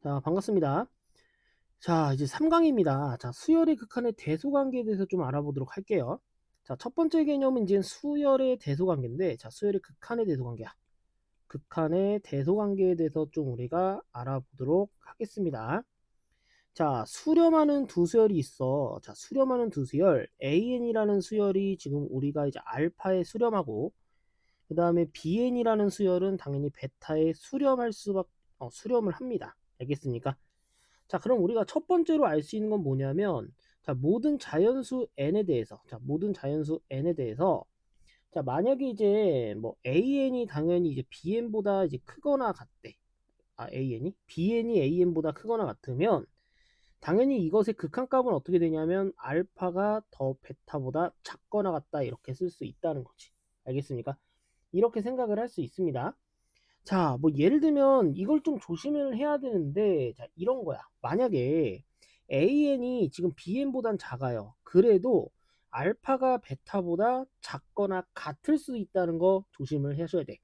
자, 반갑습니다. 자, 이제 3강입니다. 자, 수열의 극한의 대소관계에 대해서 좀 알아보도록 할게요. 자, 첫 번째 개념은 이제 수열의 대소관계인데, 자, 수열의 극한의 대소관계야. 극한의 대소관계에 대해서 좀 우리가 알아보도록 하겠습니다. 자, 수렴하는 두 수열이 있어. 자, 수렴하는 두 수열. AN이라는 수열이 지금 우리가 이제 알파에 수렴하고, 그 다음에 BN이라는 수열은 당연히 베타에 수렴할 수밖, 어, 수렴을 합니다. 알겠습니까? 자, 그럼 우리가 첫 번째로 알 수 있는 건 뭐냐면, 자, 모든 자연수 n에 대해서, 자, 모든 자연수 n에 대해서, 자, 만약에 이제 뭐 an이 당연히 이제 bn보다 이제 크거나 같대. 아, an이? bn이 an보다 크거나 같으면, 당연히 이것의 극한값은 어떻게 되냐면, 알파가 더 베타보다 작거나 같다. 이렇게 쓸 수 있다는 거지. 알겠습니까? 이렇게 생각을 할 수 있습니다. 자, 뭐 예를 들면 이걸 좀 조심을 해야 되는데, 자, 이런 거야. 만약에 AN이 지금 BN보단 작아요. 그래도 알파가 베타보다 작거나 같을 수 있다는 거 조심을 하셔야 돼.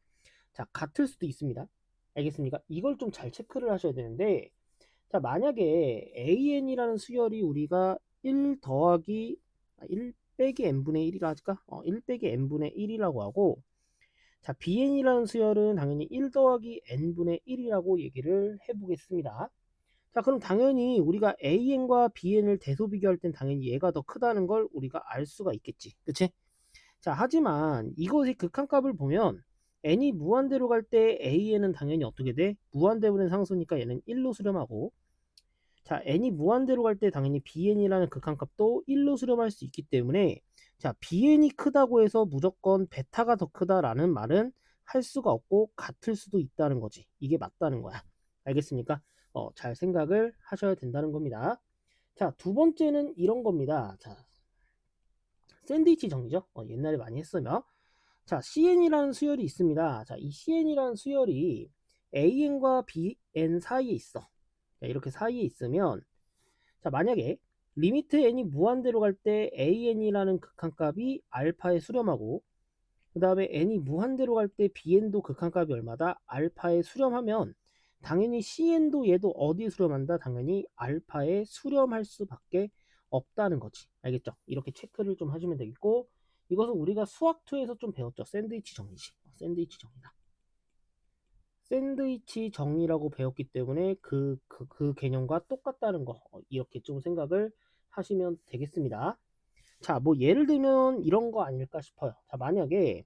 자, 같을 수도 있습니다. 알겠습니까? 이걸 좀 잘 체크를 하셔야 되는데, 자, 만약에 AN이라는 수열이 우리가 1 더하기 1 빼기 n분의 1이라 할까? 어, 1 빼기 n분의 1이라고 하고, 자, bn이라는 수열은 당연히 1 더하기 n분의 1이라고 얘기를 해보겠습니다. 자, 그럼 당연히 우리가 an과 bn을 대소 비교할 땐 당연히 얘가 더 크다는 걸 우리가 알 수가 있겠지. 그치? 자, 하지만 이것의 극한값을 보면 n이 무한대로 갈 때 an은 당연히 어떻게 돼? 무한대분의 상수니까 얘는 1로 수렴하고 자, n이 무한대로 갈 때 당연히 bn이라는 극한값도 1로 수렴할 수 있기 때문에 자, bn이 크다고 해서 무조건 베타가 더 크다라는 말은 할 수가 없고 같을 수도 있다는 거지. 이게 맞다는 거야. 알겠습니까? 어, 잘 생각을 하셔야 된다는 겁니다. 자, 두 번째는 이런 겁니다. 자, 샌드위치 정리죠. 어, 옛날에 많이 했으며. 자, CN이라는 수열이 있습니다. 자, 이 CN이라는 수열이 AN과 BN 사이에 있어. 자, 이렇게 사이에 있으면, 자, 만약에 리미트 n이 무한대로 갈 때 an이라는 극한값이 알파에 수렴하고 그 다음에 n이 무한대로 갈 때 bn도 극한값이 얼마다 알파에 수렴하면 당연히 cn도 얘도 어디에 수렴한다? 당연히 알파에 수렴할 수밖에 없다는 거지. 알겠죠? 이렇게 체크를 좀 하시면 되겠고 이것은 우리가 수학2에서 좀 배웠죠. 샌드위치 정리지. 샌드위치 정리다. 샌드위치 정리라고 배웠기 때문에 그, 그, 그 개념과 똑같다는 거 어, 이렇게 좀 생각을 하시면 되겠습니다. 자, 뭐 예를 들면 이런 거 아닐까 싶어요. 자, 만약에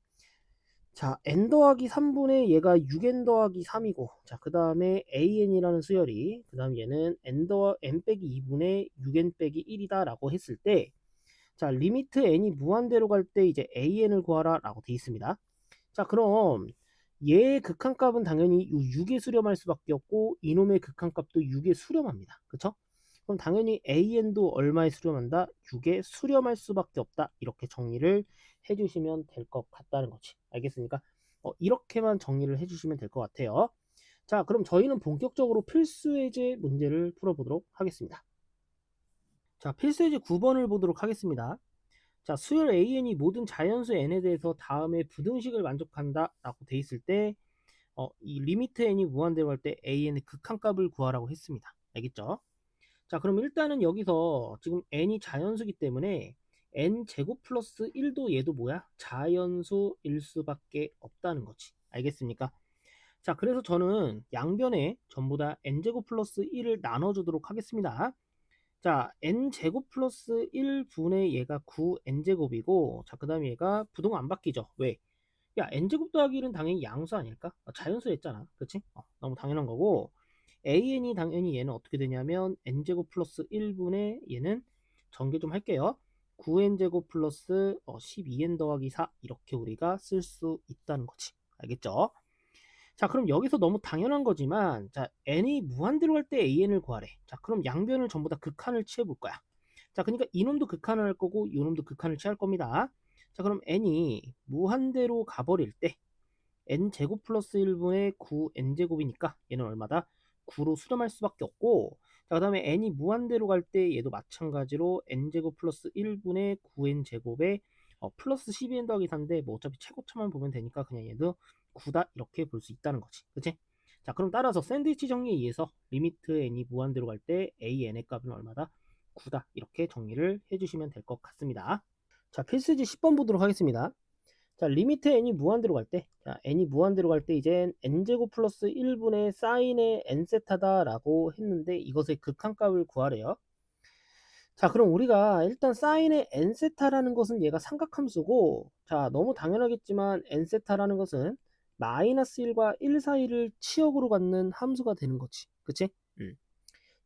자, n 더하기 3분의 얘가 6n 더하기 3이고 자, 그 다음에 an이라는 수열이 그 다음 얘는 n 더 n 빼기 2분의 6n 빼기 1이다 라고 했을 때 자, 리미트 n이 무한대로 갈 때 이제 an을 구하라 라고 되어 있습니다. 자, 그럼 얘의 극한값은 당연히 6에 수렴할 수밖에 없고 이놈의 극한값도 6에 수렴합니다. 그쵸? 그럼 당연히 AN도 얼마에 수렴한다? 6에 수렴할 수밖에 없다. 이렇게 정리를 해주시면 될 것 같다는 거지. 알겠습니까? 어, 이렇게만 정리를 해주시면 될 것 같아요. 자, 그럼 저희는 본격적으로 필수예제 문제를 풀어보도록 하겠습니다. 자, 필수예제 9번을 보도록 하겠습니다. 자, 수열 AN이 모든 자연수 N에 대해서 다음에 부등식을 만족한다 라고 돼 있을 때, 어, 이 리미트 N이 무한대로 할 때 AN의 극한값을 구하라고 했습니다. 알겠죠? 자, 그럼 일단은 여기서 지금 N이 자연수기 때문에 N 제곱 플러스 1도 얘도 뭐야? 자연수일 수밖에 없다는 거지. 알겠습니까? 자, 그래서 저는 양변에 전부 다 N제곱 플러스 1을 나눠주도록 하겠습니다. 자, n제곱 플러스 1분의 얘가 9n제곱이고 자, 그 다음에 얘가 부동 안 바뀌죠. 왜? 야, n제곱 더하기 1은 당연히 양수 아닐까? 어, 자연수 했잖아. 그렇지? 어, 너무 당연한 거고 an이 당연히 얘는 어떻게 되냐면 n제곱 플러스 1분의 얘는 전개 좀 할게요. 9n제곱 플러스 어, 12n 더하기 4 이렇게 우리가 쓸 수 있다는 거지. 알겠죠? 자, 그럼 여기서 너무 당연한 거지만, 자, n이 무한대로 할 때 an을 구하래. 자, 그럼 양변을 전부 다 극한을 취해볼 거야. 자, 그러니까 이놈도 극한을 할 거고, 이놈도 극한을 취할 겁니다. 자, 그럼 n이 무한대로 가버릴 때, n 제곱 플러스 1분의 9n 제곱이니까 얘는 얼마다? 9로 수렴할 수밖에 없고, 자, 그 다음에 n이 무한대로 갈 때 얘도 마찬가지로 n 제곱 플러스 1분의 9n 제곱에 어, 플러스 12n 더하기 4인데 뭐 어차피 최고차만 보면 되니까 그냥 얘도 9다 이렇게 볼 수 있다는 거지. 그치? 자 그럼 따라서 샌드위치 정리에 의해서 리미트 n이 무한대로 갈 때 a n의 값은 얼마다? 9다 이렇게 정리를 해주시면 될 것 같습니다. 자 필수지 10번 보도록 하겠습니다. 자 리미트 n이 무한대로 갈 때, 자 n이 무한대로 갈 때 이젠 n제곱 플러스 1분의 사인의 n세타다 라고 했는데 이것의 극한값을 구하래요. 자 그럼 우리가 일단 사인의 n세타라는 것은 얘가 삼각함수고 자 너무 당연하겠지만 n세타라는 것은 마이너스 1과 1 사이를 치역으로 갖는 함수가 되는 거지 그치? 음.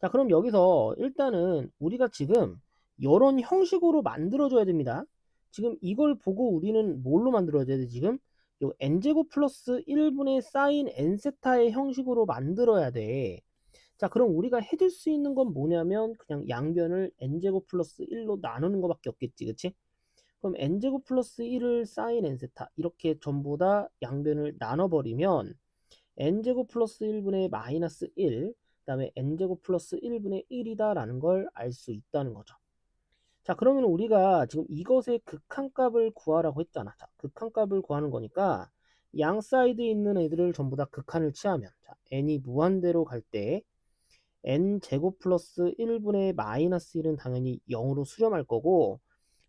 자 그럼 여기서 일단은 우리가 지금 이런 형식으로 만들어 줘야 됩니다 지금 이걸 보고 우리는 뭘로 만들어야 돼 지금 요 n제곱 플러스 1분의 사인 n세타의 형식으로 만들어야 돼 자, 그럼 우리가 해줄 수 있는 건 뭐냐면 그냥 양변을 n제곱 플러스 1로 나누는 것밖에 없겠지, 그치? 그럼 n제곱 플러스 1을 사인 n세타 이렇게 전부 다 양변을 나눠버리면 n제곱 플러스 1분의 마이너스 1, 그 다음에 n제곱 플러스 1분의 1이다 라는 걸 알 수 있다는 거죠. 자, 그러면 우리가 지금 이것의 극한값을 구하라고 했잖아. 자, 극한값을 구하는 거니까 양 사이드에 있는 애들을 전부 다 극한을 취하면 자, n이 무한대로 갈 때 n 제곱 플러스 1분의 마이너스 1은 당연히 0으로 수렴할 거고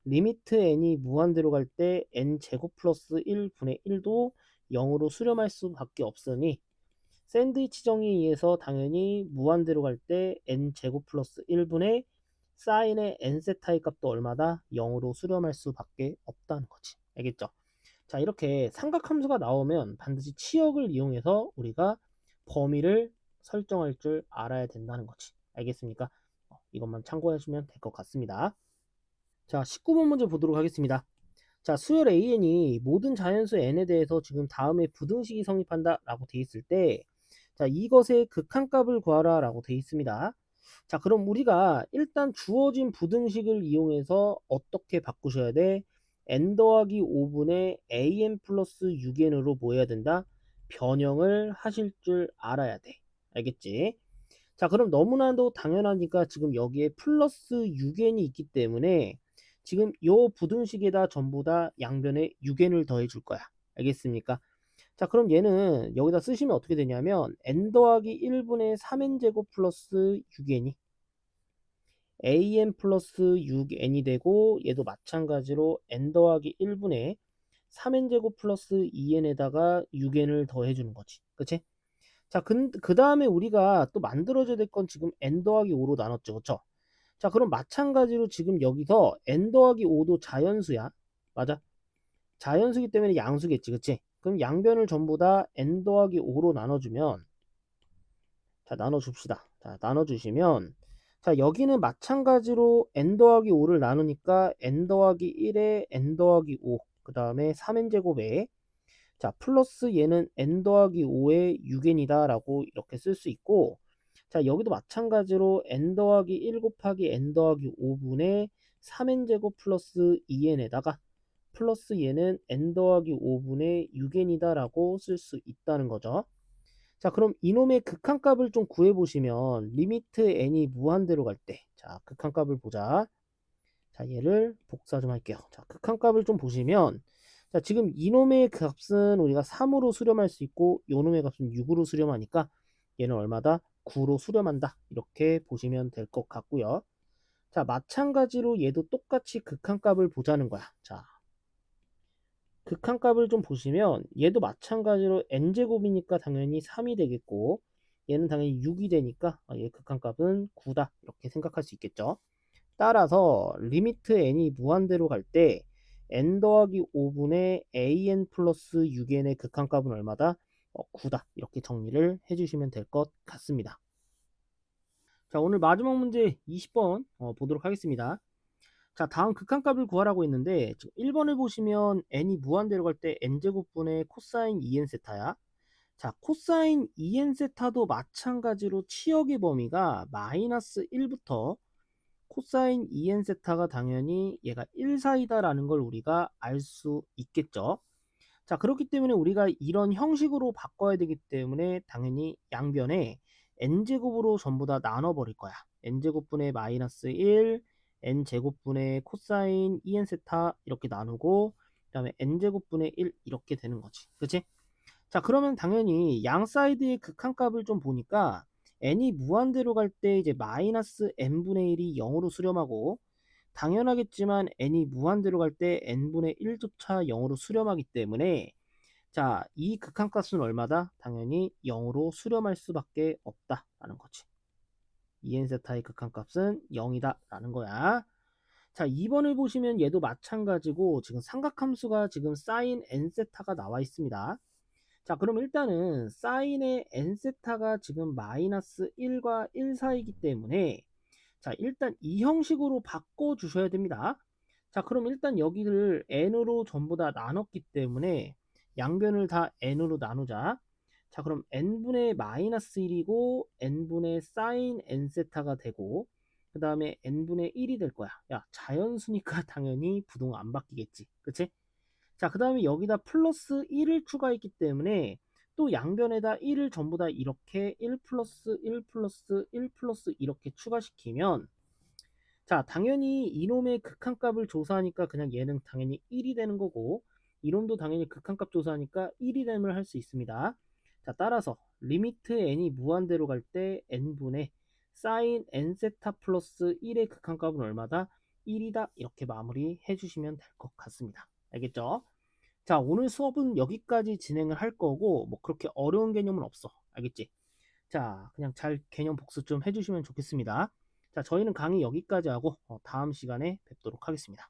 리미트 n이 무한대로 갈 때 n 제곱 플러스 1분의 1도 0으로 수렴할 수밖에 없으니 샌드위치 정의에 의해서 당연히 무한대로 갈 때 n 제곱 플러스 1분의 사인의 n세타의 값도 얼마다 0으로 수렴할 수밖에 없다는 거지. 알겠죠? 자 이렇게 삼각함수가 나오면 반드시 치역을 이용해서 우리가 범위를 설정할 줄 알아야 된다는 거지. 알겠습니까? 어, 이것만 참고하시면 될 것 같습니다. 자, 19번 문제 보도록 하겠습니다. 자, 수열 AN이 모든 자연수 N에 대해서 지금 다음에 부등식이 성립한다 라고 되어 있을 때, 자, 이것의 극한값을 구하라 라고 되어 있습니다. 자, 그럼 우리가 일단 주어진 부등식을 이용해서 어떻게 바꾸셔야 돼? n 더하기 5분의 an 플러스 6n으로 뭐 해야 된다? 변형을 하실 줄 알아야 돼. 알겠지? 자, 그럼 너무나도 당연하니까 지금 여기에 플러스 6n이 있기 때문에 지금 요 부등식에다 전부 다 양변에 6n을 더해 줄 거야. 알겠습니까? 자, 그럼 얘는 여기다 쓰시면 어떻게 되냐면 n 더하기 1분의 3n제곱 플러스 6n이 an 플러스 6n이 되고 얘도 마찬가지로 n 더하기 1분의 3n제곱 플러스 2n에다가 6n을 더해주는 거지. 그치? 자, 그, 그 다음에 우리가 또 만들어줘야 될 건 지금 n 더하기 5로 나눴죠. 그쵸? 자, 그럼 마찬가지로 지금 여기서 n 더하기 5도 자연수야. 맞아? 자연수기 때문에 양수겠지. 그치? 그럼 양변을 전부 다 n 더하기 5로 나눠주면 자, 나눠줍시다. 자, 나눠주시면 자, 여기는 마찬가지로 n 더하기 5를 나누니까 n 더하기 1에 n 더하기 5, 그 다음에 3n제곱에 자, 플러스 얘는 n 더하기 5의 6n이다 라고 이렇게 쓸 수 있고 자, 여기도 마찬가지로 n 더하기 1 곱하기 n 더하기 5분의 3n제곱 플러스 2n에다가 플러스 얘는 n 더하기 5분의 6n이다 라고 쓸 수 있다는 거죠. 자, 그럼 이놈의 극한값을 좀 구해보시면 리미트 n이 무한대로 갈 때, 자, 극한값을 보자. 자, 얘를 복사 좀 할게요. 자, 극한값을 좀 보시면 자, 지금 이놈의 값은 우리가 3으로 수렴할 수 있고 요놈의 값은 6으로 수렴하니까 얘는 얼마다? 9로 수렴한다. 이렇게 보시면 될 것 같고요. 자, 마찬가지로 얘도 똑같이 극한값을 보자는 거야. 자, 극한값을 좀 보시면 얘도 마찬가지로 n제곱이니까 당연히 3이 되겠고 얘는 당연히 6이 되니까 아, 얘 극한값은 9다. 이렇게 생각할 수 있겠죠. 따라서 리미트 n이 무한대로 갈 때 n 더하기 5분의 an 플러스 6n의 극한값은 얼마다? 어, 9다. 이렇게 정리를 해주시면 될 것 같습니다. 자, 오늘 마지막 문제 20번 어, 보도록 하겠습니다. 자, 다음 극한값을 구하라고 했는데 1번을 보시면 n이 무한대로 갈 때 n제곱분의 코사인 2n 세타야. 자, 코사인 2n 세타도 마찬가지로 치역의 범위가 마이너스 1부터 코사인 2n 세타가 당연히 얘가 1 사이다라는 걸 우리가 알 수 있겠죠. 자 그렇기 때문에 우리가 이런 형식으로 바꿔야 되기 때문에 당연히 양변에 n제곱으로 전부 다 나눠버릴 거야. n제곱분의 마이너스 1, n제곱분의 코사인 2n 세타 이렇게 나누고 그 다음에 n제곱분의 1 이렇게 되는 거지. 그치? 자, 그러면 당연히 양 사이드의 극한값을 좀 보니까 n이 무한대로 갈 때 이제 마이너스 n분의 1이 0으로 수렴하고 당연하겠지만 n이 무한대로 갈 때 n분의 1조차 0으로 수렴하기 때문에 자, 이 극한값은 얼마다? 당연히 0으로 수렴할 수밖에 없다라는 거지. 2n세타의 극한값은 0이다 라는 거야. 자, 2번을 보시면 얘도 마찬가지고 지금 삼각함수가 지금 사인 n세타가 나와 있습니다. 자, 그럼 일단은 사인의 n세타가 지금 마이너스 1과 1 사이기 때문에 자, 일단 이 형식으로 바꿔 주셔야 됩니다. 자, 그럼 일단 여기를 n으로 전부 다 나눴기 때문에 양변을 다 n으로 나누자. 자, 그럼 n분의 마이너스 1이고 n분의 사인 n세타가 되고 그 다음에 n분의 1이 될 거야. 야, 자연수니까 당연히 부동 안 바뀌겠지. 그치? 자, 그 다음에 여기다 플러스 1을 추가했기 때문에 또 양변에다 1을 전부 다 이렇게 1 플러스 1 플러스 1 플러스 이렇게 추가시키면 자, 당연히 이놈의 극한값을 조사하니까 그냥 얘는 당연히 1이 되는 거고 이놈도 당연히 극한값 조사하니까 1이 됨을 할 수 있습니다. 자, 따라서 리미트 n이 무한대로 갈 때 n분의 사인 n세타 플러스 1의 극한값은 얼마다? 1이다. 이렇게 마무리 해 주시면 될 것 같습니다. 알겠죠? 자, 오늘 수업은 여기까지 진행을 할 거고, 뭐 그렇게 어려운 개념은 없어. 알겠지? 자, 그냥 잘 개념 복습 좀 해주시면 좋겠습니다. 자, 저희는 강의 여기까지 하고, 어, 다음 시간에 뵙도록 하겠습니다.